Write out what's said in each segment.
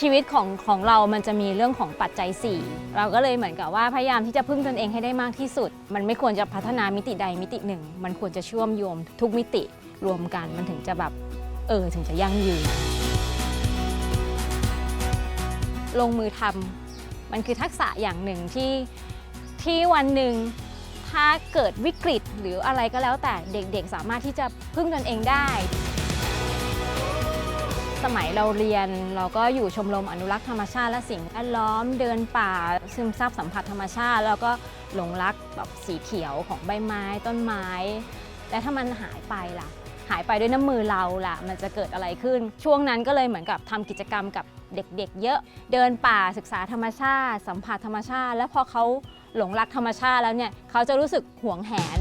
ชีวิตของของเรามันจะมีเรื่องของปัจจัย 4 เราก็เลยเหมือนกับว่าพยายามที่จะพึ่งตนเองให้ได้มากที่สุด มันไม่ควรจะพัฒนามิติใดมิติหนึ่ง มันควรจะเชื่อมโยงทุกมิติรวมกันมันถึงจะแบบเออถึงจะยั่งยืน ลงมือทำมันคือทักษะอย่างหนึ่งที่ที่วันหนึ่งถ้าเกิดวิกฤตหรืออะไรก็แล้วแต่เด็กๆ สามารถที่จะพึ่งตนเองได้ สมัยเราเรียนเราก็อยู่ชมรมอนุรักษ์ธรรมชาติและสิ่งแวดล้อมเดินป่า ซึมซับสัมผัสธรรมชาติ แล้วก็หลงรักแบบสีเขียวของใบไม้ต้นไม้ และถ้ามันหายไปล่ะ หายไปด้วยน้ำมือเราล่ะ มันจะเกิดอะไรขึ้น ช่วงนั้นก็เลยเหมือนกับทำกิจกรรมกับเด็กๆ เยอะ เดินป่าศึกษาธรรมชาติ สัมผัสธรรมชาติ แล้วพอเขาหลงรักธรรมชาติแล้วเนี่ยเขาจะรู้สึกหวงแหน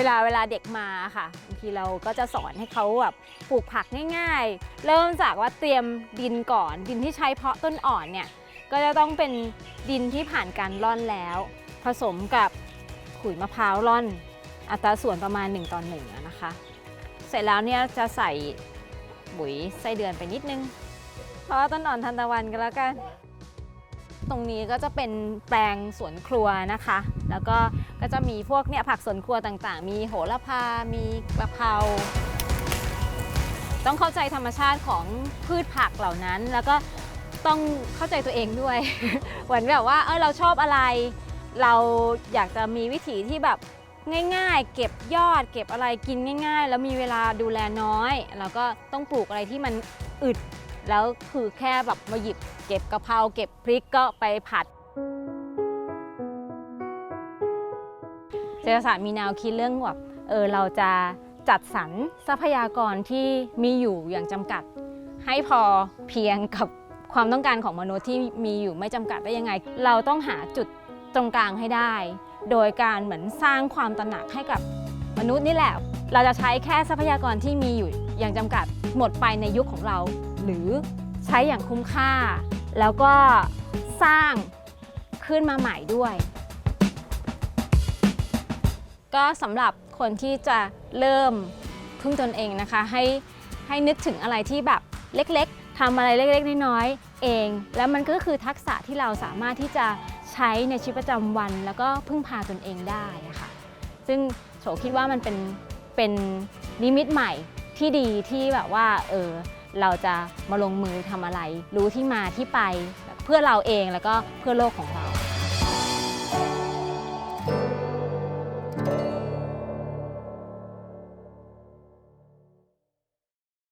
เวลาเวลาเด็กมาค่ะบางทีเราก็จะสอนให้เขาแบบปลูกผักง่ายๆ เริ่มจากว่าเตรียมดินก่อนดินที่ใช้เพาะต้นอ่อนเนี่ยก็จะต้องเป็นดินที่ผ่านการร่อนแล้ว ผสมกับขุยมะพร้าวร่อน อัตราส่วนประมาณ1ต่อ1อะนะคะ เสร็จแล้วเนี่ยจะใส่ปุ๋ยไส้เดือนไปนิดนึง เพราะต้นอ่อนทันตะวันกันแล้วกัน ตรงนี้ก็จะเป็นแปลงสวนครัวนะคะ แล้วก็ก็จะมีพวกเนี่ยผักสวนครัวต่างๆ มีโหระพา มีกระเพราต้องเข้าใจธรรมชาติของพืชผักเหล่านั้น แล้วก็ต้องเข้าใจตัวเองด้วย เหมือนแบบว่าเออเราชอบอะไร เราอยากจะมีวิถีที่แบบง่ายๆ เก็บยอดเก็บอะไรกินง่าย ๆ แล้วมีเวลาดูแลน้อย แล้วก็ต้องปลูกอะไรที่มันอึด แล้วคือแค่แบบมาหยิบเก็บกะเพราเก็บพริกก็ไปผัดเศรษฐศาสตร์มีแนวคิดเรื่องแบบเออเราจะจัดสรรทรัพยากรที่มีอยู่อย่างจำกัด ให้พอเพียงกับความต้องการของมนุษย์ที่มีอยู่ไม่จำกัดได้ยังไง เราต้องหาจุดตรงกลางให้ได้ โดยการเหมือนสร้างความตระหนักให้กับมนุษย์นี่แหละ เราจะใช้แค่ทรัพยากรที่มีอยู่ อย่างจำกัดหมดไปในยุคของเรา หรือใช้อย่างคุ้มค่า แล้วก็สร้างขึ้นมาใหม่ด้วย ก็สำหรับคนที่จะเริ่มพึ่งตนเองนะคะ ให้ให้นึกถึงอะไรที่แบบเล็กๆทำอะไรเล็กๆ น้อยๆเอง แล้วมันก็คือทักษะที่เราสามารถที่จะใช้ในชีวิตประจำวัน แล้วก็พึ่งพาตนเองได้ะค่ะซึ่งโฉคิดว่ามันเป็นเป็นนิมิตใหม่ ที่ดีที่แบบว่าเออเราจะมาลงมือทำอะไร รู้ที่มาที่ไปเพื่อเราเองแล้วก็เพื่อโลกของเรา